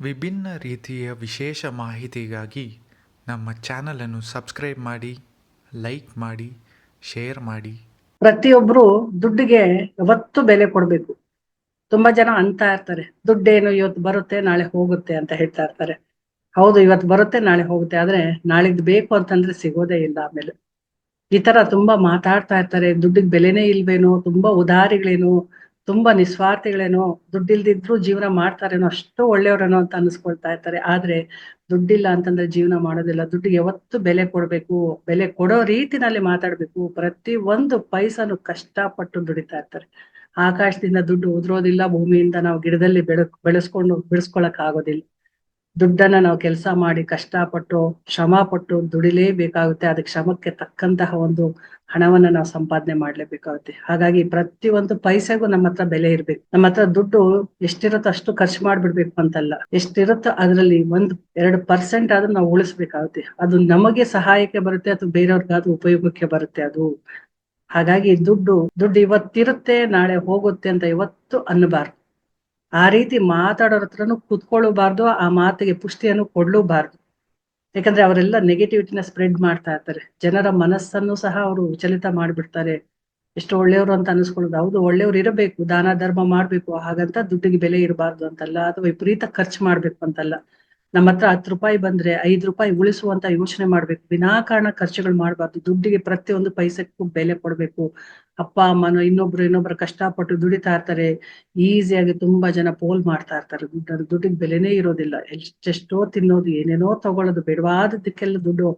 ವಿಭಿನ್ನ ರೀತಿಯ ವಿಶೇಷ ಮಾಹಿತಿಗಾಗಿ ನಮ್ಮ ಚಾನಲನ್ನು ಸಬ್ಸ್ಕ್ರೈಬ್ ಮಾಡಿ, ಲೈಕ್ ಮಾಡಿ, ಶೇರ್ ಮಾಡಿ. ಪ್ರತಿಯೊಬ್ರು ದುಡ್ಡಿಗೆ ಯಾವತ್ತು ಬೆಲೆ ಕೊಡಬೇಕು. ತುಂಬಾ ಜನ ಅಂತ ಇರ್ತಾರೆ, ದುಡ್ಡೇನು ಇವತ್ತು ಬರುತ್ತೆ, ನಾಳೆ ಹೋಗುತ್ತೆ ಅಂತ ಹೇಳ್ತಾ ಇರ್ತಾರೆ. ಹೌದು, ಇವತ್ತು ಬರುತ್ತೆ, ನಾಳೆ ಹೋಗುತ್ತೆ, ಆದ್ರೆ ನಾಳಿದ್ದು ಬೇಕು ಅಂತಂದ್ರೆ ಸಿಗೋದೇ ಇಲ್ಲ ಆಮೇಲೆ. ಈ ತರ ತುಂಬಾ ಮಾತಾಡ್ತಾ ಇರ್ತಾರೆ, ದುಡ್ಡಿಗೆ ಬೆಲೆನೇ ಇಲ್ವೇನೋ, ತುಂಬಾ ಉದಾರಿಗಳೇನು ತುಂಬಾ ನಿಸ್ವಾರ್ಥಿಗಳೇನೋ, ದುಡ್ಡಿಲ್ದಿದ್ರು ಜೀವನ ಮಾಡ್ತಾರೇನೋ ಅಷ್ಟು ಒಳ್ಳೆಯವರೇನೋ ಅಂತ ಅನ್ಸ್ಕೊಳ್ತಾ ಇರ್ತಾರೆ. ಆದ್ರೆ ದುಡ್ಡಿಲ್ಲ ಅಂತಂದ್ರೆ ಜೀವನ ಮಾಡೋದಿಲ್ಲ. ದುಡ್ಡಿಗೆ ಯಾವತ್ತು ಬೆಲೆ ಕೊಡ್ಬೇಕು, ಬೆಲೆ ಕೊಡೋ ರೀತಿನಲ್ಲಿ ಮಾತಾಡ್ಬೇಕು. ಪ್ರತಿ ಒಂದು ಪೈಸನು ಕಷ್ಟಪಟ್ಟು ದುಡಿತಾ ಇರ್ತಾರೆ. ಆಕಾಶದಿಂದ ದುಡ್ಡು ಉದುರೋದಿಲ್ಲ, ಭೂಮಿಯಿಂದ ನಾವು ಗಿಡದಲ್ಲಿ ಬೆಳ ಬೆಳೆಸ್ಕೊಂಡು ಬಿಡಿಸ್ಕೊಳಕ್ ಆಗೋದಿಲ್ಲ ದುಡ್ಡನ್ನ ನಾವು ಕೆಲಸ ಮಾಡಿ ಕಷ್ಟಪಟ್ಟು ಶ್ರಮ ಪಟ್ಟು ದುಡಿಲೇಬೇಕಾಗುತ್ತೆ. ಅದಕ್ಕೆ ಶ್ರಮಕ್ಕೆ ತಕ್ಕಂತಹ ಒಂದು ಹಣವನ್ನ ನಾವು ಸಂಪಾದನೆ ಮಾಡ್ಲೇಬೇಕಾಗುತ್ತೆ. ಹಾಗಾಗಿ ಪ್ರತಿ ಒಂದು ಪೈಸೆಗೂ ನಮ್ಮ ಹತ್ರ ಬೆಲೆ ಇರ್ಬೇಕು. ನಮ್ಮ ಹತ್ರ ದುಡ್ಡು ಎಷ್ಟಿರುತ್ತೋ ಅಷ್ಟು ಖರ್ಚು ಮಾಡ್ಬಿಡ್ಬೇಕು ಅಂತಲ್ಲ. ಎಷ್ಟಿರುತ್ತೋ ಅದರಲ್ಲಿ ಒಂದ್, ಎರಡು ಪರ್ಸೆಂಟ್ ಆದ್ರೂ ನಾವು ಉಳಿಸ್ಬೇಕಾಗುತ್ತೆ. ಅದು ನಮಗೆ ಸಹಾಯಕ್ಕೆ ಬರುತ್ತೆ ಅಥವಾ ಬೇರೆಯವ್ರಿಗಾದ್ರೂ ಉಪಯೋಗಕ್ಕೆ ಬರುತ್ತೆ ಅದು. ಹಾಗಾಗಿ ದುಡ್ಡು ದುಡ್ಡು ಇವತ್ತಿರುತ್ತೆ, ನಾಳೆ ಹೋಗುತ್ತೆ ಅಂತ ಇವತ್ತು ಅನ್ನಬಾರ್ದು. ಆ ರೀತಿ ಮಾತಾಡೋರ ಹತ್ರನು ಕುತ್ಕೊಳ್ಳಬಾರ್ದು, ಆ ಮಾತಿಗೆ ಪುಷ್ಟಿಯನ್ನು ಕೊಡ್ಲೂಬಾರ್ದು. ಯಾಕಂದ್ರೆ ಅವರೆಲ್ಲ ನೆಗೆಟಿವಿಟಿನ ಸ್ಪ್ರೆಡ್ ಮಾಡ್ತಾ ಇರ್ತಾರೆ. ಜನರ ಮನಸ್ಸನ್ನು ಸಹ ಅವರು ವಿಚಲಿತ ಮಾಡ್ಬಿಡ್ತಾರೆ. ಎಷ್ಟು ಒಳ್ಳೆಯವರು ಅಂತ ಅನಿಸ್ಕೊಳ್ಳೋದು. ಹೌದು, ಒಳ್ಳೆಯವ್ರು ಇರಬೇಕು, ದಾನ ಧರ್ಮ ಮಾಡ್ಬೇಕು, ಹಾಗಂತ ದುಡ್ಡಿಗೆ ಬೆಲೆ ಇರಬಾರ್ದು ಅಂತಲ್ಲ, ಅಥವಾ ವಿಪರೀತ ಖರ್ಚು ಮಾಡ್ಬೇಕು ಅಂತಲ್ಲ. ನಮ್ಮ ಹತ್ರ ಹತ್ತು ರೂಪಾಯಿ ಬಂದ್ರೆ ಐದು ರೂಪಾಯಿ ಉಳಿಸುವಂತ ಯೋಚನೆ ಮಾಡ್ಬೇಕು. ವಿನಾಕಾರಣ ಖರ್ಚುಗಳು ಮಾಡಬಾರ್ದು. ದುಡ್ಡಿಗೆ ಪ್ರತಿಯೊಂದು ಪೈಸೆಗೂ ಬೆಲೆ ಕೊಡ್ಬೇಕು. ಅಪ್ಪ, ಅಮ್ಮನೋ, ಇನ್ನೊಬ್ರು ಇನ್ನೊಬ್ರು ಕಷ್ಟಪಟ್ಟು ದುಡಿತಾ ಇರ್ತಾರೆ. ಈಸಿಯಾಗಿ ತುಂಬಾ ಜನ ಪೋಲ್ ಮಾಡ್ತಾ ಇರ್ತಾರೆ. ದುಡ್ಡು ದುಡ್ಡಿಗೆ ಬೆಲೆನೇ ಇರೋದಿಲ್ಲ. ಎಷ್ಟೆಷ್ಟೋ ತಿನ್ನೋದು, ಏನೇನೋ ತಗೊಳ್ಳೋದು, ಬೇಡವಾದದ್ದಕ್ಕೆಲ್ಲ ದುಡ್ಡು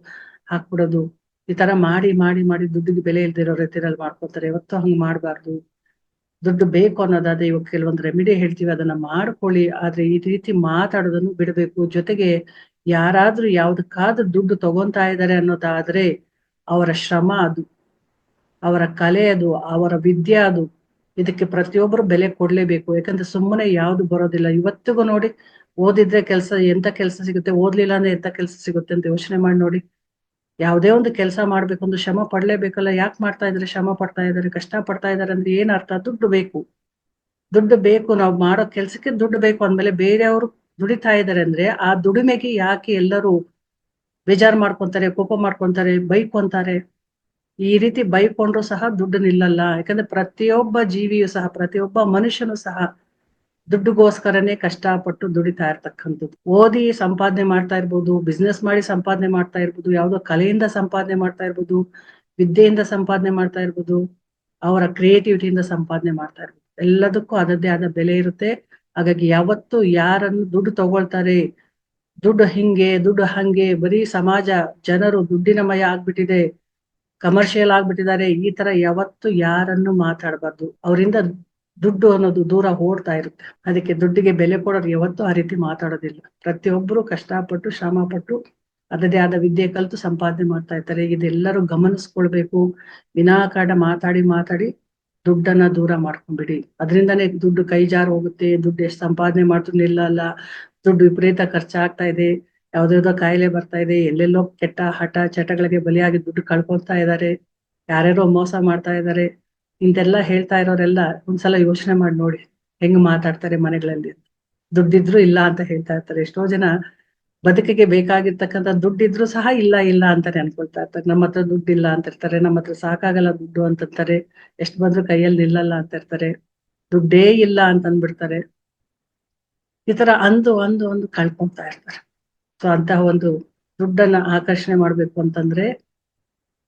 ಹಾಕ್ಬಿಡೋದು. ಈ ತರ ಮಾಡಿ ಮಾಡಿ ಮಾಡಿ ದುಡ್ಡಿಗೆ ಬೆಲೆ ಇಲ್ದಿರೋ ರೀತಿಯಲ್ಲಿ ಮಾಡ್ಕೊತಾರೆ ಯಾವತ್ತೂ ಹಂಗ್ ಮಾಡ್ಬಾರ್ದು. ದುಡ್ಡು ಬೇಕು ಅನ್ನೋದಾದ್ರೆ ಇವಾಗ ಕೆಲವೊಂದು ರೆಮಿಡಿ ಹೇಳ್ತೀವಿ, ಅದನ್ನ ಮಾಡ್ಕೊಳ್ಳಿ. ಆದ್ರೆ ಈ ರೀತಿ ಮಾತಾಡೋದನ್ನು ಬಿಡಬೇಕು. ಜೊತೆಗೆ ಯಾರಾದ್ರೂ ಯಾವ್ದಕ್ಕಾದ್ರೂ ದುಡ್ಡು ತಗೊಂತಾ ಇದ್ದಾರೆ ಅನ್ನೋದಾದ್ರೆ ಅವರ ಶ್ರಮ ಅದು, ಅವರ ಕಲೆ ಅದು, ಅವರ ವಿದ್ಯೆ ಅದು. ಇದಕ್ಕೆ ಪ್ರತಿಯೊಬ್ಬರು ಬೆಲೆ ಕೊಡ್ಲೇಬೇಕು. ಯಾಕಂದ್ರೆ ಸುಮ್ಮನೆ ಯಾವ್ದು ಬರೋದಿಲ್ಲ. ಇವತ್ತಿಗೂ ನೋಡಿ ಓದಿದ್ರೆ ಕೆಲಸ ಎಂತ ಕೆಲಸ ಸಿಗುತ್ತೆ, ಓದ್ಲಿಲ್ಲ ಅಂದ್ರೆ ಎಂತ ಕೆಲಸ ಸಿಗುತ್ತೆ ಅಂತ ಯೋಚನೆ ಮಾಡಿ ನೋಡಿ. ಯಾವುದೇ ಒಂದು ಕೆಲಸ ಮಾಡ್ಬೇಕು, ಒಂದು ಶ್ರಮ ಪಡ್ಲೇಬೇಕಲ್ಲ, ಯಾಕೆ ಮಾಡ್ತಾ ಇದಾರೆ ಶ್ರಮ ಪಡ್ತಾ ಇದಾರೆ ಕಷ್ಟ ಪಡ್ತಾ ಇದಾರೆ ಅಂದ್ರೆ ಏನ್ ಅರ್ಥ? ದುಡ್ಡು ಬೇಕು. ದುಡ್ಡು ಬೇಕು, ನಾವು ಮಾಡೋ ಕೆಲ್ಸಕ್ಕೆ ದುಡ್ಡು ಬೇಕು ಅಂದ್ಮೇಲೆ ಬೇರೆಯವರು ದುಡಿತಾ ಇದಾರೆ ಅಂದ್ರೆ ಆ ದುಡಿಮೆಗೆ ಯಾಕೆ ಎಲ್ಲರೂ ಬೇಜಾರ್ ಮಾಡ್ಕೊಂತಾರೆ, ಕೋಪ ಮಾಡ್ಕೊಂತಾರೆ, ಬೈಕೊಂತಾರೆ? ಈ ರೀತಿ ಬೈಕೊಂಡ್ರು ಸಹ ದುಡ್ಡು ನಿಲ್ಲಲ್ಲ ಯಾಕಂದ್ರೆ ಪ್ರತಿಯೊಬ್ಬ ಜೀವಿಯು ಸಹ, ಪ್ರತಿಯೊಬ್ಬ ಮನುಷ್ಯನು ಸಹ ದುಡ್ಡುಗೋಸ್ಕರನೇ ಕಷ್ಟಪಟ್ಟು ದುಡಿತಾ ಇರ್ತಕ್ಕಂಥದ್ದು. ಓದಿ ಸಂಪಾದನೆ ಮಾಡ್ತಾ ಇರ್ಬೋದು ಬಿಸ್ನೆಸ್ ಮಾಡಿ ಸಂಪಾದನೆ ಮಾಡ್ತಾ ಇರ್ಬೋದು, ಯಾವುದೋ ಕಲೆಯಿಂದ ಸಂಪಾದನೆ ಮಾಡ್ತಾ ಇರ್ಬೋದು, ವಿದ್ಯೆಯಿಂದ ಸಂಪಾದನೆ ಮಾಡ್ತಾ ಇರ್ಬೋದು, ಅವರ ಕ್ರಿಯೇಟಿವಿಟಿಯಿಂದ ಸಂಪಾದನೆ ಮಾಡ್ತಾ ಇರ್ಬೋದು. ಎಲ್ಲದಕ್ಕೂ ಅದದ್ದೇ ಆದ ಬೆಲೆ ಇರುತ್ತೆ. ಹಾಗಾಗಿ ಯಾವತ್ತು ಯಾರನ್ನು ದುಡ್ಡು ತಗೊಳ್ತಾರೆ, ದುಡ್ಡು ಹಿಂಗೆ, ದುಡ್ಡು ಹಂಗೆ, ಬರೀ ಸಮಾಜ, ಜನರು ದುಡ್ಡಿನಮಯ ಆಗ್ಬಿಟ್ಟಿದೆ ಕಮರ್ಷಿಯಲ್ ಆಗ್ಬಿಟ್ಟಿದ್ದಾರೆ, ಈ ತರ ಯಾವತ್ತು ಯಾರನ್ನು ಮಾತಾಡಬಾರ್ದು. ಅವರಿಂದ ದುಡ್ಡು ಅನ್ನೋದು ದೂರ ಓಡ್ತಾ ಇರುತ್ತೆ. ಅದಕ್ಕೆ ದುಡ್ಡಿಗೆ ಬೆಲೆ ಕೊಡೋರು ಯಾವತ್ತೂ ಆ ರೀತಿ ಮಾತಾಡೋದಿಲ್ಲ. ಪ್ರತಿಯೊಬ್ಬರು ಕಷ್ಟಪಟ್ಟು ಶ್ರಮ ಪಟ್ಟು ಅದದೇ ಆದ ವಿದ್ಯೆ ಕಲಿತು ಸಂಪಾದನೆ ಮಾಡ್ತಾ ಇರ್ತಾರೆ. ಇದೆಲ್ಲರೂ ಗಮನಿಸ್ಕೊಳ್ಬೇಕು. ವಿನಾಕಾರಣ ಮಾತಾಡಿ ಮಾತಾಡಿ ದುಡ್ಡನ್ನ ದೂರ ಮಾಡ್ಕೊಂಡ್ಬಿಡಿ. ಅದರಿಂದನೇ ದುಡ್ಡು ಕೈ ಜಾರು ಹೋಗುತ್ತೆ. ದುಡ್ಡು ಎಷ್ಟು ಸಂಪಾದನೆ ಮಾಡಿದ್ರು ನಿಲ್ಲಲ್ಲ. ದುಡ್ಡು ವಿಪರೀತ ಖರ್ಚಾಗ್ತಾ ಇದೆ. ಯಾವ್ದಾವ್ದೋ ಕಾಯಿಲೆ ಬರ್ತಾ ಇದೆ. ಎಲ್ಲೆಲ್ಲೋ ಕೆಟ್ಟ, ಹಠ, ಚಟಗಳಿಗೆ ಬಲಿಯಾಗಿ ದುಡ್ಡು ಕಳ್ಕೊಳ್ತಾ ಇದ್ದಾರೆ. ಯಾರ್ಯಾರೋ ಮೋಸ ಮಾಡ್ತಾ ಇದ್ದಾರೆ. ಇಂತೆಲ್ಲ ಹೇಳ್ತಾ ಇರೋರೆಲ್ಲ ಒಂದ್ಸಲ ಯೋಚನೆ ಮಾಡಿ ನೋಡಿ ಹೆಂಗ್ ಮಾತಾಡ್ತಾರೆ ಮನೆಗಳಲ್ಲಿ. ದುಡ್ಡಿದ್ರು ಇಲ್ಲ ಅಂತ ಹೇಳ್ತಾ ಇರ್ತಾರೆ. ಎಷ್ಟೋ ಜನ ಬದುಕಿಗೆ ಬೇಕಾಗಿರ್ತಕ್ಕಂತ ದುಡ್ಡಿದ್ರು ಸಹ ಇಲ್ಲ ಇಲ್ಲ ಅಂತಾನೆ ಅನ್ಕೊಳ್ತಾ ಇರ್ತಾರೆ. ನಮ್ಮ ಹತ್ರ ದುಡ್ಡು ಇಲ್ಲ ಅಂತ ಇರ್ತಾರೆ, ನಮ್ಮ ಹತ್ರ ಸಾಕಾಗಲ್ಲ ದುಡ್ಡು ಅಂತಿರ್ತಾರೆ ಎಷ್ಟ್ ಬಂದ್ರು ಕೈಯಲ್ಲಿ ನಿಲ್ಲಲ್ಲ ಅಂತ ಇರ್ತಾರೆ, ದುಡ್ಡೇ ಇಲ್ಲ ಅಂತ ಅಂದ್ಬಿಡ್ತಾರೆ. ಈ ತರ ಅಂದು ಅಂದು ಅಂದು ಕಳ್ಕೊಂತಾ ಇರ್ತಾರೆ. ಸೊ ಅಂತಹ ಒಂದು ದುಡ್ಡನ್ನ ಆಕರ್ಷಣೆ ಮಾಡ್ಬೇಕು ಅಂತಂದ್ರೆ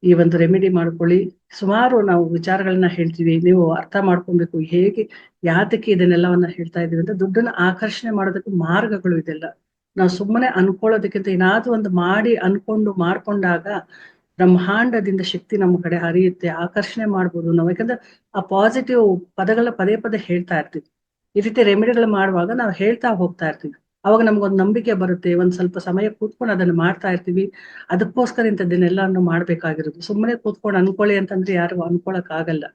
ಈ ಒಂದು ರೆಮಿಡಿ ಮಾಡ್ಕೊಳ್ಳಿ. ಸುಮಾರು ನಾವು ವಿಚಾರಗಳನ್ನ ಹೇಳ್ತೀವಿ. ನೀವು ಅರ್ಥ ಮಾಡ್ಕೊಬೇಕು. ಹೇಗೆ, ಯಾತಕ್ಕೆ ಇದನ್ನೆಲ್ಲವನ್ನ ಹೇಳ್ತಾ ಇದೀವಿ ಅಂತ ದುಡ್ಡನ್ನ ಆಕರ್ಷಣೆ ಮಾಡೋದಕ್ಕೆ ಮಾರ್ಗಗಳು ಇದೆಲ್ಲ. ನಾವು ಸುಮ್ಮನೆ ಅನ್ಕೊಳ್ಳೋದಕ್ಕಿಂತ ಏನಾದ್ರೂ ಒಂದು ಮಾಡಿ ಅನ್ಕೊಂಡು ಮಾಡ್ಕೊಂಡಾಗ ಬ್ರಹ್ಮಾಂಡದಿಂದ ಶಕ್ತಿ ನಮ್ಮ ಕಡೆ ಹರಿಯುತ್ತೆ, ಆಕರ್ಷಣೆ ಮಾಡ್ಬೋದು ನಾವು. ಯಾಕಂದ್ರೆ ಆ ಪಾಸಿಟಿವ್ ಪದಗಳ ಪದೇ ಪದೇ ಹೇಳ್ತಾ ಇರ್ತೀವಿ. ಈ ರೀತಿ ರೆಮಿಡಿಗಳು ಮಾಡುವಾಗ ನಾವು ಹೇಳ್ತಾ ಹೋಗ್ತಾ ಇರ್ತೀವಿ. ಅವಾಗ ನಮ್ಗೊಂದು ನಂಬಿಕೆ ಬರುತ್ತೆ, ಒಂದ್ ಸ್ವಲ್ಪ ಸಮಯ ಕೂತ್ಕೊಂಡು ಅದನ್ನ ಮಾಡ್ತಾ ಇರ್ತೀವಿ. ಅದಕ್ಕೋಸ್ಕರ ಇಂಥದ್ದನ್ನೆಲ್ಲಾನು ಮಾಡ್ಬೇಕಾಗಿರೋದು ಸುಮ್ಮನೆ ಕೂತ್ಕೊಂಡು ಅನ್ಕೊಳ್ಳಿ ಅಂತಂದ್ರೆ ಯಾರು ಅನ್ಕೊಳಕ್ ಆಗಲ್ಲ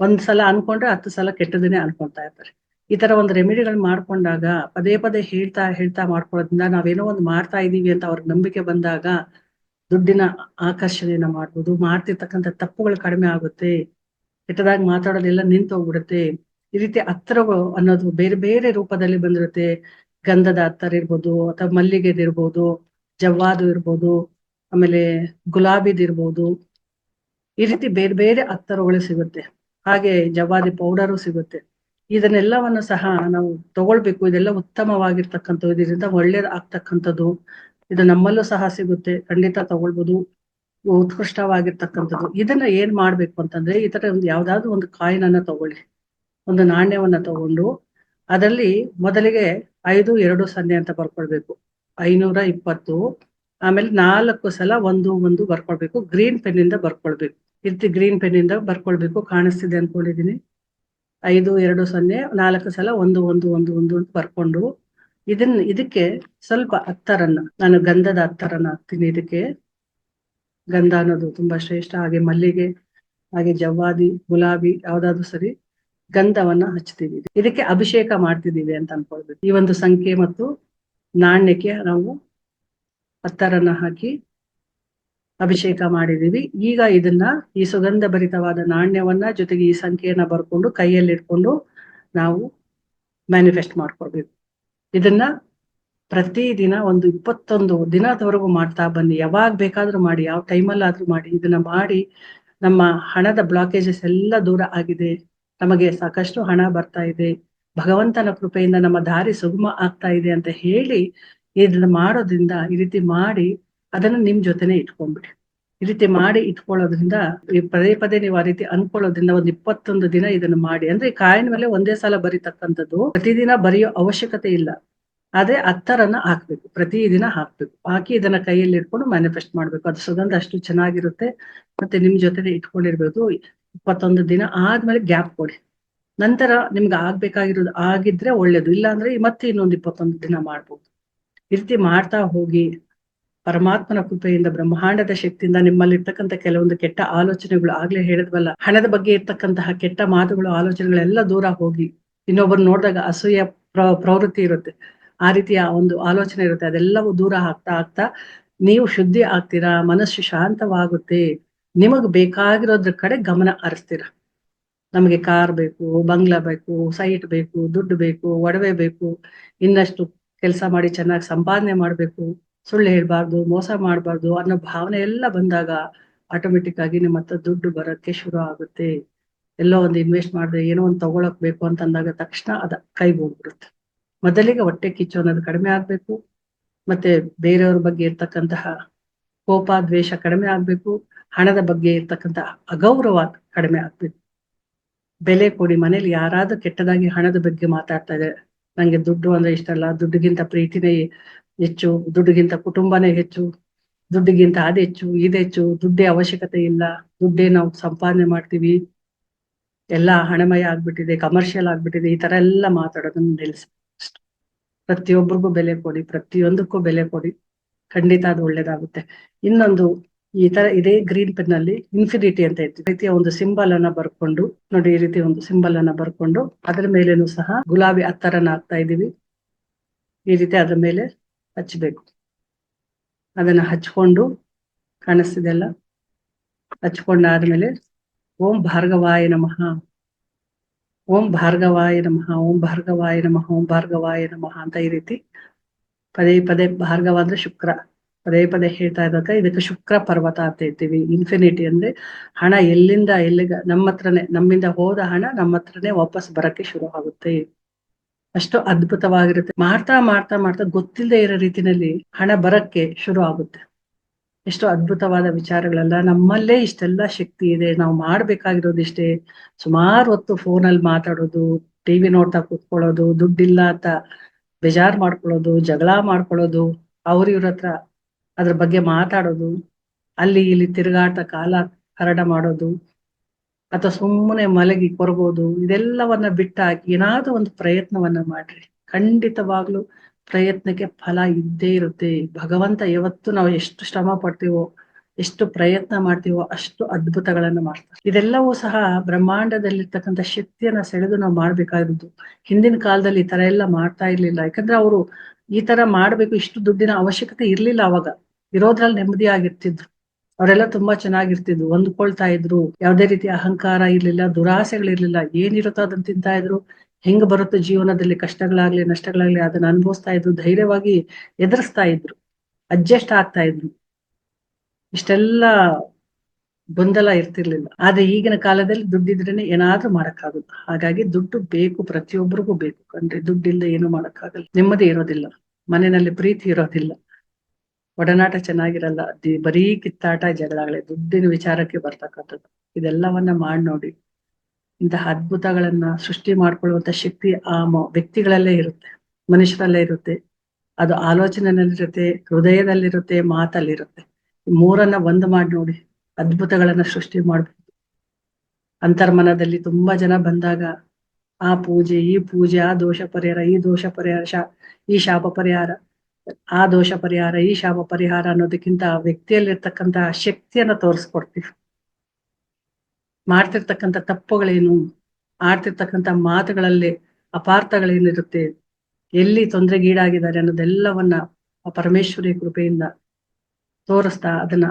ಒಂದ್ ಸಲ ಅನ್ಕೊಂಡ್ರೆ ಹತ್ತು ಸಲ ಕೆಟ್ಟದನ್ನೇ ಅನ್ಕೊಳ್ತಾ ಇರ್ತಾರೆ. ಈ ತರ ಒಂದು ರೆಮಿಡಿಗಳು ಮಾಡ್ಕೊಂಡಾಗ, ಪದೇ ಪದೇ ಹೇಳ್ತಾ ಹೇಳ್ತಾ ಮಾಡ್ಕೊಳ್ಳೋದ್ರಿಂದ ನಾವೇನೋ ಒಂದು ಮಾಡ್ತಾ ಇದೀವಿ ಅಂತ ಅವ್ರಿಗೆ ನಂಬಿಕೆ ಬಂದಾಗ ದುಡ್ಡಿನ ಆಕರ್ಷಣೆಯನ್ನ ಮಾಡ್ಬೋದು. ಮಾಡ್ತಿರ್ತಕ್ಕಂಥ ತಪ್ಪುಗಳು ಕಡಿಮೆ ಆಗುತ್ತೆ. ಕೆಟ್ಟದಾಗಿ ಮಾತಾಡೋದೆಲ್ಲ ನಿಂತು ಹೋಗ್ಬಿಡುತ್ತೆ ಈ ರೀತಿ ಹತ್ರಗಳು ಅನ್ನೋದು ಬೇರೆ ಬೇರೆ ರೂಪದಲ್ಲಿ ಬಂದಿರುತ್ತೆ. ಗಂಧದ ಅತ್ತರ್ ಇರ್ಬೋದು ಅಥವಾ ಮಲ್ಲಿಗೆದ್ ಇರ್ಬೋದು, ಜವ್ವಾದು ಇರ್ಬೋದು, ಆಮೇಲೆ ಗುಲಾಬಿದಿರ್ಬೋದು ಈ ರೀತಿ ಬೇರೆ ಬೇರೆ ಅತ್ತರುಗಳು ಸಿಗುತ್ತೆ. ಹಾಗೆ ಜವಾದಿ ಪೌಡರು ಸಿಗುತ್ತೆ. ಇದನ್ನೆಲ್ಲವನ್ನು ಸಹ ನಾವು ತಗೊಳ್ಬೇಕು. ಇದೆಲ್ಲ ಉತ್ತಮವಾಗಿರ್ತಕ್ಕಂಥದ್ದು, ಇದರಿಂದ ಒಳ್ಳೇದ್ ಆಗ್ತಕ್ಕಂಥದ್ದು, ಇದು ನಮ್ಮಲ್ಲೂ ಸಹ ಸಿಗುತ್ತೆ. ಖಂಡಿತ ತಗೊಳ್ಬೋದು. ಉತ್ಕೃಷ್ಟವಾಗಿರ್ತಕ್ಕಂಥದ್ದು. ಇದನ್ನ ಏನ್ ಮಾಡ್ಬೇಕು ಅಂತಂದ್ರೆ, ಈ ತರ ಒಂದು ಯಾವ್ದಾದ್ರು ಒಂದು ಕಾಯಿನ್ ಅನ್ನ ತಗೊಳ್ಳಿ. ಒಂದು ನಾಣ್ಯವನ್ನ ತಗೊಂಡು, ಅದರಲ್ಲಿ ಮೊದಲಿಗೆ ಐದು, ಎರಡು ಸೊನ್ನೆ ಅಂತ ಬರ್ಕೊಳ್ಬೇಕು. ಐನೂರ ಇಪ್ಪತ್ತು ಆಮೇಲೆ ನಾಲ್ಕು ಸಲ ಒಂದು ಒಂದು ಬರ್ಕೊಳ್ಬೇಕು. ಗ್ರೀನ್ ಪೆನ್ ಇಂದ ಬರ್ಕೊಳ್ಬೇಕು. ಇರ್ತಿ, ಗ್ರೀನ್ ಪೆನ್ ಇಂದ ಬರ್ಕೊಳ್ಬೇಕು. ಕಾಣಿಸ್ತಿದೆ ಅನ್ಕೊಂಡಿದೀನಿ. ಐದು, ಎರಡು ಸೊನ್ನೆ, ನಾಲ್ಕು ಸಲ ಒಂದು ಒಂದು ಒಂದು ಒಂದು ಅಂತ ಬರ್ಕೊಂಡು ಇದನ್ನ ಇದಕ್ಕೆ ಸ್ವಲ್ಪ ಅತ್ತರನ್ನ, ನಾನು ಗಂಧದ ಅತ್ತರನ್ನ ಹಾಕ್ತೀನಿ ಇದಕ್ಕೆ. ಗಂಧ ಅನ್ನೋದು ತುಂಬಾ ಶ್ರೇಷ್ಠ. ಹಾಗೆ ಮಲ್ಲಿಗೆ, ಹಾಗೆ ಜವ್ವಾದಿ, ಗುಲಾಬಿ, ಯಾವ್ದಾದ್ರು ಸರಿ. ಗಂಧವನ್ನ ಹಚ್ತೀವಿ ಇದಕ್ಕೆ ಅಭಿಷೇಕ ಮಾಡ್ತಿದೀವಿ ಅಂತ ಅನ್ಕೊಳ್ಬೇಕು. ಈ ಒಂದು ಸಂಖ್ಯೆ ಮತ್ತು ನಾಣ್ಯಕ್ಕೆ ನಾವು ಹತ್ತರನ್ನ ಹಾಕಿ ಅಭಿಷೇಕ ಮಾಡಿದೀವಿ. ಈಗ ಇದನ್ನ ಈ ಸುಗಂಧ ಭರಿತವಾದ ನಾಣ್ಯವನ್ನ ಜೊತೆಗೆ ಈ ಸಂಖ್ಯೆಯನ್ನ ಬರ್ಕೊಂಡು ಕೈಯಲ್ಲಿ ಇಟ್ಕೊಂಡು ನಾವು ಮ್ಯಾನಿಫೆಸ್ಟ್ ಮಾಡ್ಕೊಳ್ಬೇಕು. ಇದನ್ನ ಪ್ರತಿ ದಿನ ಒಂದು ಇಪ್ಪತ್ತೊಂದು ದಿನದವರೆಗೂ ಮಾಡ್ತಾ ಬನ್ನಿ. ಯಾವಾಗ ಬೇಕಾದ್ರೂ ಮಾಡಿ, ಯಾವ ಟೈಮಲ್ಲಾದ್ರೂ ಮಾಡಿ. ಇದನ್ನ ಮಾಡಿ ನಮ್ಮ ಹಣದ ಬ್ಲಾಕೇಜಸ್ ಎಲ್ಲ ದೂರ ಆಗಿದೆ. ನಮಗೆ ಸಾಕಷ್ಟು ಹಣ ಬರ್ತಾ ಇದೆ. ಭಗವಂತನ ಕೃಪೆಯಿಂದ ನಮ್ಮ ದಾರಿ ಸುಗಮ ಆಗ್ತಾ ಇದೆ ಅಂತ ಹೇಳಿ ಇದನ್ನ ಮಾಡೋದ್ರಿಂದ ಈ ರೀತಿ ಮಾಡಿ ಅದನ್ನ ನಿಮ್ ಜೊತೆನೆ ಇಟ್ಕೊಂಡ್ಬಿಡಿ. ಈ ರೀತಿ ಮಾಡಿ ಇಟ್ಕೊಳ್ಳೋದ್ರಿಂದ ಈ ಪದೇ ಪದೇ ನೀವು ಆ ರೀತಿ ಅನ್ಕೊಳ್ಳೋದ್ರಿಂದ ಒಂದ್ ಇಪ್ಪತ್ತೊಂದು ದಿನ ಇದನ್ನ ಮಾಡಿ, ಅಂದ್ರೆ ಈ ಕಾಯಿನ ಮೇಲೆ ಒಂದೇ ಸಲ ಬರೀತಕ್ಕಂಥದ್ದು ಪ್ರತಿದಿನ ಬರೆಯೋ ಅವಶ್ಯಕತೆ ಇಲ್ಲ. ಆದ್ರೆ ಅತ್ತರನ್ನ ಹಾಕ್ಬೇಕು, ಪ್ರತಿದಿನ ಹಾಕ್ಬೇಕು. ಹಾಕಿ ಇದನ್ನ ಕೈಯಲ್ಲಿ ಇಟ್ಕೊಂಡು ಮ್ಯಾನಿಫೆಸ್ಟ್ ಮಾಡ್ಬೇಕು. ಅದು ಸುಗಂಧ ಅಷ್ಟು ಚೆನ್ನಾಗಿರುತ್ತೆ. ಮತ್ತೆ ನಿಮ್ ಜೊತೆನೆ ಇಟ್ಕೊಂಡಿರ್ಬೇಕು. ಇಪ್ಪತ್ತೊಂದು ದಿನ ಆದ್ಮೇಲೆ ಗ್ಯಾಪ್ ಕೊಡಿ. ನಂತರ ನಿಮ್ಗೆ ಆಗ್ಬೇಕಾಗಿರೋದು ಆಗಿದ್ರೆ ಒಳ್ಳೇದು. ಇಲ್ಲ ಅಂದ್ರೆ ಮತ್ತೆ ಇನ್ನೊಂದು ಇಪ್ಪತ್ತೊಂದು ದಿನ ಮಾಡ್ಬೋದು. ಈ ರೀತಿ ಮಾಡ್ತಾ ಹೋಗಿ ಪರಮಾತ್ಮನ ಕೃಪೆಯಿಂದ, ಬ್ರಹ್ಮಾಂಡದ ಶಕ್ತಿಯಿಂದ ನಿಮ್ಮಲ್ಲಿ ಇರ್ತಕ್ಕಂಥ ಕೆಲವೊಂದು ಕೆಟ್ಟ ಆಲೋಚನೆಗಳು ಆಗ್ಲೇ ಹೇಳಿದ್ವಲ್ಲ, ಹಣದ ಬಗ್ಗೆ ಇರ್ತಕ್ಕಂತಹ ಕೆಟ್ಟ ಮಾತುಗಳು, ಆಲೋಚನೆಗಳೆಲ್ಲ ದೂರ ಹೋಗಿ ಇನ್ನೊಬ್ಬರು ನೋಡಿದಾಗ ಅಸೂಯ ಪ್ರ, ಪ್ರವೃತ್ತಿ ಇರುತ್ತೆ. ಆ ರೀತಿಯ ಒಂದು ಆಲೋಚನೆ ಇರುತ್ತೆ. ಅದೆಲ್ಲವೂ ದೂರ ಆಗ್ತಾ ಆಗ್ತಾ ನೀವು ಶುದ್ಧಿ ಆಗ್ತೀರಾ, ಮನಸ್ಸು ಶಾಂತವಾಗುತ್ತೆ ನಿಮಗ್ ಬೇಕಾಗಿರೋದ್ರ ಕಡೆ ಗಮನ ಹರಿಸ್ತೀರ. ನಮಗೆ ಕಾರ್ ಬೇಕು, ಬಂಗ್ಲಾ ಬೇಕು, ಸೈಟ್ ಬೇಕು, ದುಡ್ಡು ಬೇಕು, ಒಡವೆ ಬೇಕು, ಇನ್ನಷ್ಟು ಕೆಲಸ ಮಾಡಿ ಚೆನ್ನಾಗಿ ಸಂಪಾದನೆ ಮಾಡ್ಬೇಕು, ಸುಳ್ಳು ಹೇಳ್ಬಾರ್ದು, ಮೋಸ ಮಾಡಬಾರ್ದು ಅನ್ನೋ ಭಾವನೆ ಎಲ್ಲ ಬಂದಾಗ ಆಟೋಮೆಟಿಕ್ ಆಗಿ ನಿಮ್ಮ ಹತ್ರ ದುಡ್ಡು ಬರೋಕ್ಕೆ ಶುರು ಆಗುತ್ತೆ. ಎಲ್ಲೋ ಒಂದು ಇನ್ವೆಸ್ಟ್ ಮಾಡಿದ್ರೆ ಏನೋ ಒಂದು ತಗೊಳಕ್ ಬೇಕು ಅಂತ ಅಂದಾಗ ತಕ್ಷಣ ಅದ ಕೈ ಹೋಗ್ಬಿಡುತ್ತೆ. ಮೊದಲಿಗೆ ಹೊಟ್ಟೆ ಕಿಚ್ಚು ಅನ್ನೋದು ಕಡಿಮೆ ಆಗ್ಬೇಕು. ಮತ್ತೆ ಬೇರೆಯವ್ರ ಬಗ್ಗೆ ಇರ್ತಕ್ಕಂತಹ ಕೋಪ, ದ್ವೇಷ ಕಡಿಮೆ ಆಗ್ಬೇಕು. ಹಣದ ಬಗ್ಗೆ ಇರ್ತಕ್ಕಂತ ಅಗೌರವ ಕಡಿಮೆ ಆಗ್ಬೇಕು. ಬೆಲೆ ಕೊಡಿ, ಮನೇಲಿ ಯಾರಾದ್ರೂ ಕೆಟ್ಟದಾಗಿ ಹಣದ ಬಗ್ಗೆ ಮಾತಾಡ್ತಾ ಇದೆ ನಂಗೆ ದುಡ್ಡು ಅಂದ್ರೆ ಇಷ್ಟ ಅಲ್ಲ. ದುಡ್ಡಿಗಿಂತ ಪ್ರೀತಿನೇ ಹೆಚ್ಚು, ದುಡ್ಡಿಗಿಂತ ಕುಟುಂಬನೇ ಹೆಚ್ಚು, ದುಡ್ಡಿಗಿಂತ ಅದೆಚ್ಚು ಹೆಚ್ಚು, ಇದ್ ಹೆಚ್ಚು, ದುಡ್ಡೇ ಅವಶ್ಯಕತೆ ಇಲ್ಲ. ದುಡ್ಡೇ ನಾವು ಸಂಪಾದನೆ ಮಾಡ್ತೀವಿ. ಎಲ್ಲ ಹಣಮಯ ಆಗ್ಬಿಟ್ಟಿದೆ ಕಮರ್ಷಿಯಲ್ ಆಗ್ಬಿಟ್ಟಿದೆ, ಈ ತರ ಎಲ್ಲ ಮಾತಾಡೋದನ್ನ ನಿಲ್ಸ ಪ್ರತಿಯೊಬ್ಬರಿಗೂ ಬೆಲೆ ಕೊಡಿ, ಪ್ರತಿಯೊಂದಕ್ಕೂ ಬೆಲೆ ಕೊಡಿ. ಖಂಡಿತ ಅದು ಒಳ್ಳೇದಾಗುತ್ತೆ. ಇನ್ನೊಂದು ಈ ತರ ಇದೇ ಗ್ರೀನ್ ಪೆನ್ ಅಲ್ಲಿ ಇನ್ಫಿನಿಟಿ ಅಂತ ಇತ್ತು ರೀತಿಯ ಒಂದು ಸಿಂಬಲ್ ಅನ್ನ ಬರ್ಕೊಂಡು, ನೋಡಿ ಈ ರೀತಿ ಒಂದು ಸಿಂಬಲ್ ಅನ್ನ ಬರ್ಕೊಂಡು ಅದರ ಮೇಲೇನು ಸಹ ಗುಲಾಬಿ ಹತ್ತರನ್ನ ಹಾಕ್ತಾ ಇದೀವಿ ಈ ರೀತಿ ಅದ್ರ ಮೇಲೆ ಹಚ್ಚಬೇಕು ಅದನ್ನ ಹಚ್ಕೊಂಡು ಕಾಣಿಸ್ತಿದೆಲ್ಲ ಹಚ್ಕೊಂಡಾದ್ಮೇಲೆ ಓಂ ಭಾರ್ಗವಾಯ ನಮಃ. ಓಂ ಭಾರ್ಗವಾಯ ನಮಃ, ಓಂ ಭಾರ್ಗವಾಯ ನಮಃ, ಓಂ ಭಾರ್ಗವಾಯ ನಮಃ ಅಂತ ಈ ರೀತಿ ಪದೇ ಪದೇ ಭಾರ್ಗವ ಅಂದ್ರೆ ಶುಕ್ರ. ಪದೇ ಪದೇ ಹೇಳ್ತಾ ಇದ್ದಾಗ ಇದಕ್ಕೆ ಶುಕ್ರ ಪರ್ವತ ಅಂತ ಇರ್ತೀವಿ ಇನ್ಫಿನಿಟಿ ಅಂದ್ರೆ ಹಣ ಎಲ್ಲಿಂದ ಎಲ್ಲಿಗ ನಮ್ಮ ಹತ್ರನೇ, ನಮ್ಮಿಂದ ಹೋದ ಹಣ ನಮ್ಮ ಹತ್ರನೇ ವಾಪಸ್ ಬರಕ್ಕೆ ಶುರು ಆಗುತ್ತೆ. ಅಷ್ಟು ಅದ್ಭುತವಾಗಿರುತ್ತೆ. ಮಾಡ್ತಾ ಮಾಡ್ತಾ ಮಾಡ್ತಾ ಗೊತ್ತಿಲ್ಲದೆ ಇರೋ ರೀತಿನಲ್ಲಿ ಹಣ ಬರಕ್ಕೆ ಶುರು ಆಗುತ್ತೆ. ಎಷ್ಟು ಅದ್ಭುತವಾದ ವಿಚಾರಗಳೆಲ್ಲ ನಮ್ಮಲ್ಲೇ ಇಷ್ಟೆಲ್ಲ ಶಕ್ತಿ ಇದೆ. ನಾವು ಮಾಡ್ಬೇಕಾಗಿರೋದು ಇಷ್ಟೇ ಸುಮಾರು ಹೊತ್ತು ಫೋನಲ್ಲಿ ಮಾತಾಡೋದು ಟಿವಿ ನೋಡ್ತಾ ಕೂತ್ಕೊಳ್ಳೋದು, ದುಡ್ಡಿಲ್ಲ ಅಂತ ಬೇಜಾರ್ ಮಾಡ್ಕೊಳ್ಳೋದು, ಜಗಳ ಮಾಡ್ಕೊಳ್ಳೋದು, ಅವ್ರ ಇವ್ರ ಹತ್ರ ಅದ್ರ ಬಗ್ಗೆ ಮಾತಾಡೋದು, ಅಲ್ಲಿ ಇಲ್ಲಿ ತಿರುಗಾಟ ಕಾಲ ಹರಡ ಮಾಡೋದು, ಅಥವಾ ಸುಮ್ಮನೆ ಮಲಗಿ ಕೊರಗೋದು, ಇದೆಲ್ಲವನ್ನ ಬಿಟ್ಟಾಕಿ ಏನಾದ್ರೂ ಒಂದು ಪ್ರಯತ್ನವನ್ನ ಮಾಡ್ರಿ. ಖಂಡಿತವಾಗ್ಲೂ ಪ್ರಯತ್ನಕ್ಕೆ ಫಲ ಇದ್ದೇ ಇರುತ್ತೆ. ಭಗವಂತ ಯಾವತ್ತು ನಾವು ಎಷ್ಟು ಶ್ರಮ ಪಡ್ತೀವೋ ಎಷ್ಟು ಪ್ರಯತ್ನ ಮಾಡ್ತೀವೋ ಅಷ್ಟು ಅದ್ಭುತಗಳನ್ನು ಮಾಡ್ತಾರೆ. ಇದೆಲ್ಲವೂ ಸಹ ಬ್ರಹ್ಮಾಂಡದಲ್ಲಿರ್ತಕ್ಕಂಥ ಶಕ್ತಿಯನ್ನ ಸೆಳೆದು ನಾವು ಮಾಡ್ಬೇಕಾಗಿರೋದು ಹಿಂದಿನ ಕಾಲದಲ್ಲಿ ಈ ತರ ಎಲ್ಲ ಮಾಡ್ತಾ ಇರ್ಲಿಲ್ಲ. ಯಾಕಂದ್ರೆ ಅವರು ಈ ತರ ಮಾಡ್ಬೇಕು, ಇಷ್ಟು ದುಡ್ಡಿನ ಅವಶ್ಯಕತೆ ಇರ್ಲಿಲ್ಲ ಅವಾಗ. ಇರೋದ್ರಲ್ಲಿ ನೆಮ್ಮದಿ ಆಗಿರ್ತಿದ್ರು ಅವರೆಲ್ಲ ತುಂಬಾ ಚೆನ್ನಾಗಿರ್ತಿದ್ರು. ಹೊಂದ್ಕೊಳ್ತಾ ಇದ್ರು. ಯಾವ್ದೇ ರೀತಿ ಅಹಂಕಾರ ಇರ್ಲಿಲ್ಲ ದುರಾಸೆಗಳಿರ್ಲಿಲ್ಲ ಏನಿರುತ್ತೋ ಅದನ್ನ ತಿಂತಾ ಇದ್ರು. ಹೆಂಗ್ ಬರುತ್ತೆ ಜೀವನದಲ್ಲಿ? ಕಷ್ಟಗಳಾಗ್ಲಿ, ನಷ್ಟಗಳಾಗ್ಲಿ, ಅದನ್ನ ಅನುಭವಿಸ್ತಾ ಇದ್ರು. ಧೈರ್ಯವಾಗಿ ಎದುರಿಸ್ತಾ ಇದ್ರು. ಅಡ್ಜಸ್ಟ್ ಆಗ್ತಾ ಇದ್ರು. ಇಷ್ಟೆಲ್ಲ ಗೊಂದಲ ಇರ್ತಿರ್ಲಿಲ್ಲ. ಆದ್ರೆ ಈಗಿನ ಕಾಲದಲ್ಲಿ ದುಡ್ಡಿದ್ರೇನೆ ಏನಾದ್ರೂ ಮಾಡಕ್ಕಾಗುತ್ತೆ. ಹಾಗಾಗಿ ದುಡ್ಡು ಬೇಕು, ಪ್ರತಿಯೊಬ್ಬರಿಗೂ ಬೇಕು. ಅಂದ್ರೆ ದುಡ್ಡಿಲ್ಲ ಏನು ಮಾಡಕ್ಕಾಗಲ್ಲ. ನೆಮ್ಮದಿ ಇರೋದಿಲ್ಲ. ಮನೆಯಲ್ಲಿ ಪ್ರೀತಿ ಇರೋದಿಲ್ಲ. ಒಡನಾಟ ಚೆನ್ನಾಗಿರಲ್ಲ. ದಿ- ಬರೀ ಕಿತ್ತಾಟ ಜಗಳಗಳೇ ದುಡ್ಡಿನ ವಿಚಾರಕ್ಕೆ ಬರ್ತಕ್ಕಂಥದ್ದು. ಇದೆಲ್ಲವನ್ನ ಮಾಡಿ ನೋಡಿ. ಇಂತಹ ಅದ್ಭುತಗಳನ್ನ ಸೃಷ್ಟಿ ಮಾಡ್ಕೊಳ್ಳುವಂತ ಶಕ್ತಿ ಆ ವ್ಯಕ್ತಿಗಳಲ್ಲೇ ಇರುತ್ತೆ. ಮನುಷ್ಯರಲ್ಲೇ ಇರುತ್ತೆ. ಅದು ಆಲೋಚನೆಯಲ್ಲಿರುತ್ತೆ, ಹೃದಯದಲ್ಲಿರುತ್ತೆ, ಮಾತಲ್ಲಿರುತ್ತೆ. ಮೂರನ್ನ ಒಂದು ಮಾಡಿ ನೋಡಿ, ಅದ್ಭುತಗಳನ್ನ ಸೃಷ್ಟಿ ಮಾಡ್ಬೋದು ಅಂತರ್ಮನದಲ್ಲಿ ತುಂಬಾ ಜನ ಬಂದಾಗ, ಆ ಪೂಜೆ, ಈ ಪೂಜೆ, ಆ ದೋಷ ಪರಿಹಾರ, ಈ ದೋಷ ಪರಿಹಾರ ಈ ಶಾಪ ಪರಿಹಾರ, ಆ ದೋಷ ಪರಿಹಾರ, ಈ ಶಾಪ ಪರಿಹಾರ ಅನ್ನೋದಕ್ಕಿಂತ ಆ ವ್ಯಕ್ತಿಯಲ್ಲಿರ್ತಕ್ಕಂತ ಶಕ್ತಿಯನ್ನ ತೋರಿಸ್ಕೊಡ್ತೀವಿ. ಮಾಡ್ತಿರ್ತಕ್ಕಂಥ ತಪ್ಪುಗಳೇನು, ಆಡ್ತಿರ್ತಕ್ಕಂಥ ಮಾತುಗಳಲ್ಲಿ ಅಪಾರ್ಥಗಳೇನಿರುತ್ತೆ, ಎಲ್ಲಿ ತೊಂದರೆಗೀಡಾಗಿದ್ದಾರೆ ಅನ್ನೋದೆಲ್ಲವನ್ನ ಆ ಪರಮೇಶ್ವರಿ ಕೃಪೆಯಿಂದ ತೋರಿಸ್ತಾ ಅದನ್ನ,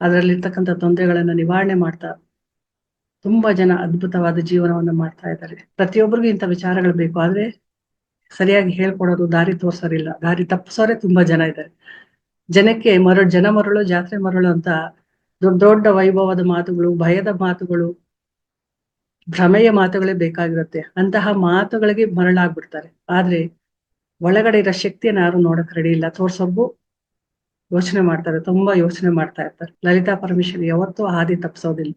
ಅದರಲ್ಲಿರ್ತಕ್ಕಂಥ ತೊಂದರೆಗಳನ್ನ ನಿವಾರಣೆ ಮಾಡ್ತಾ ತುಂಬಾ ಜನ ಅದ್ಭುತವಾದ ಜೀವನವನ್ನು ಮಾಡ್ತಾ ಇದ್ದಾರೆ. ಪ್ರತಿಯೊಬ್ಬರಿಗೂ ಇಂಥ ವಿಚಾರಗಳು ಬೇಕು. ಆದ್ರೆ ಸರಿಯಾಗಿ ಹೇಳ್ಕೊಡೋದು, ದಾರಿ ತೋರ್ಸೋರಿಲ್ಲ. ದಾರಿ ತಪ್ಪಿಸೋರೆ ತುಂಬಾ ಜನ ಇದ್ದಾರೆ. ಜನಕ್ಕೆ ಮರಳು ಜನ ಮರಳು, ಜಾತ್ರೆ ಮರಳು ಅಂತ ದೊಡ್ಡ ದೊಡ್ಡ ವೈಭವದ ಮಾತುಗಳು, ಭಯದ ಮಾತುಗಳು, ಭ್ರಮೆಯ ಮಾತುಗಳೇ ಬೇಕಾಗಿರುತ್ತೆ. ಅಂತಹ ಮಾತುಗಳಿಗೆ ಮರಳಾಗ್ಬಿಡ್ತಾರೆ. ಆದ್ರೆ ಒಳಗಡೆ ಇರೋ ಶಕ್ತಿಯನ್ನು ಯಾರು ನೋಡಕ್ ರೆಡಿ ಇಲ್ಲ. ತೋರ್ಸೋರ್ಗು ಯೋಚನೆ ಮಾಡ್ತಾರೆ, ತುಂಬಾ ಯೋಚನೆ ಮಾಡ್ತಾ ಇರ್ತಾರೆ. ಲಲಿತಾ ಪರಮೇಶ್ವರಿ ಯಾವತ್ತೂ ಹಾದಿ ತಪ್ಪಿಸೋದಿಲ್ಲ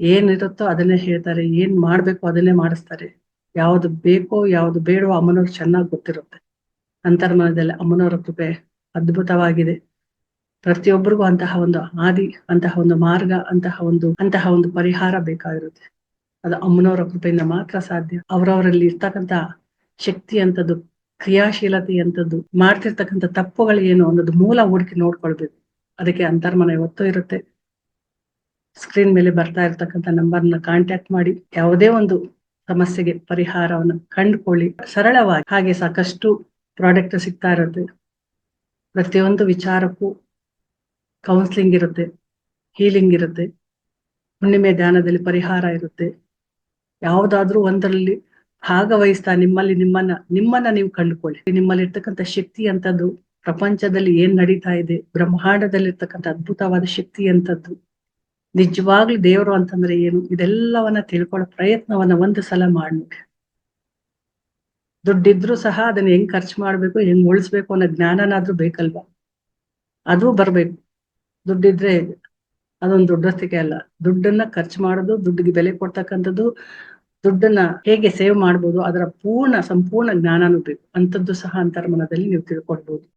ಏನಿರುತ್ತೋ ಅದನ್ನೇ ಹೇಳ್ತಾರೆ, ಏನ್ ಮಾಡ್ಬೇಕು ಅದನ್ನೇ ಮಾಡಿಸ್ತಾರೆ. ಯಾವ್ದು ಬೇಕೋ, ಯಾವ್ದು ಬೇಡವೋ ಅಮ್ಮನವ್ರು ಚೆನ್ನಾಗಿ ಗೊತ್ತಿರುತ್ತೆ. ಅಂತರ್ಮನದಲ್ಲಿ ಅಮ್ಮನವರ ಕೃಪೆ ಅದ್ಭುತವಾಗಿದೆ. ಪ್ರತಿಯೊಬ್ಬರಿಗೂ ಅಂತಹ ಒಂದು ಹಾದಿ, ಅಂತಹ ಒಂದು ಮಾರ್ಗ, ಅಂತಹ ಒಂದು ಅಂತಹ ಒಂದು ಪರಿಹಾರ ಬೇಕಾಗಿರುತ್ತೆ. ಅದು ಅಮ್ಮನವರ ಕೃಪೆಯಿಂದ ಮಾತ್ರ ಸಾಧ್ಯ. ಅವರವರಲ್ಲಿ ಇರ್ತಕ್ಕಂತ ಶಕ್ತಿ ಅಂತದ್ದು ಕ್ರಿಯಾಶೀಲತೆ ಅಂತದ್ದು ಮಾಡ್ತಿರ್ತಕ್ಕಂಥ ತಪ್ಪುಗಳು ಏನು ಅನ್ನೋದು ಮೂಲ ಹುಡುಕಿ ನೋಡ್ಕೊಳ್ಬೇಕು. ಅದಕ್ಕೆ ಅಂತರ್ಮನ ಇವತ್ತು ಇರುತ್ತೆ. ಸ್ಕ್ರೀನ್ ಮೇಲೆ ಬರ್ತಾ ಇರ್ತಕ್ಕಂಥ ನಂಬರ್ನ ಕಾಂಟ್ಯಾಕ್ಟ್ ಮಾಡಿ, ಯಾವುದೇ ಒಂದು ಸಮಸ್ಯೆಗೆ ಪರಿಹಾರವನ್ನು ಕಂಡುಕೊಳ್ಳಿ. ಸರಳವಾಗಿ ಹಾಗೆ ಸಾಕಷ್ಟು ಪ್ರಾಡಕ್ಟ್ ಸಿಗ್ತಾ ಇರುತ್ತೆ. ಪ್ರತಿಯೊಂದು ವಿಚಾರಕ್ಕೂ ಕೌನ್ಸಿಲಿಂಗ್ ಇರುತ್ತೆ ಹೀಲಿಂಗ್ ಇರುತ್ತೆ. ಹುಣ್ಣಿಮೆ ಧ್ಯಾನದಲ್ಲಿ ಪರಿಹಾರ ಇರುತ್ತೆ. ಯಾವುದಾದ್ರೂ ಒಂದರಲ್ಲಿ ಭಾಗವಹಿಸ್ತಾ ನಿಮ್ಮಲ್ಲಿ ನಿಮ್ಮನ್ನ ನಿಮ್ಮನ್ನ ನೀವು ಕಂಡುಕೊಳ್ಳಿ. ನಿಮ್ಮಲ್ಲಿ ಇರ್ತಕ್ಕಂತ ಶಕ್ತಿ ಅಂತದ್ದು ಪ್ರಪಂಚದಲ್ಲಿ ಏನ್ ನಡೀತಾ ಇದೆ ಬ್ರಹ್ಮಾಂಡದಲ್ಲಿ ಇರ್ತಕ್ಕಂಥ ಅದ್ಭುತವಾದ ಶಕ್ತಿ ಅಂತದ್ದು, ನಿಜವಾಗ್ಲೂ ದೇವರು ಅಂತಂದ್ರೆ ಏನು, ಇದೆಲ್ಲವನ್ನ ತಿಳ್ಕೊಳ್ಳೋ ಪ್ರಯತ್ನವನ್ನ ಒಂದು ಸಲ ಮಾಡ್ಬೇಕು ದುಡ್ಡಿದ್ರು ಸಹ ಅದನ್ನ ಹೆಂಗ್ ಖರ್ಚು ಮಾಡ್ಬೇಕು, ಹೆಂಗ್ ಉಳಿಸ್ಬೇಕು ಅನ್ನೋ ಜ್ಞಾನನಾದ್ರೂ ಬೇಕಲ್ವಾ? ಅದು ಬರ್ಬೇಕು. ದುಡ್ಡಿದ್ರೆ ಅದೊಂದು ದೊಡ್ಡಸ್ತಿಕೆ ಅಲ್ಲ. ದುಡ್ಡನ್ನ ಖರ್ಚು ಮಾಡೋದು, ದುಡ್ಡಿಗೆ ಬೆಲೆ ಕೊಡ್ತಕ್ಕಂಥದ್ದು ದುಡ್ಡನ್ನ ಹೇಗೆ ಸೇವ್ ಮಾಡ್ಬೋದು ಅದರ ಪೂರ್ಣ ಸಂಪೂರ್ಣ ಜ್ಞಾನನೂ ಬೇಕು. ಅಂಥದ್ದು ಸಹ ಅಂತರ್ಮನದಲ್ಲಿ ನೀವು ತಿಳ್ಕೊಳ್ಬೋದು.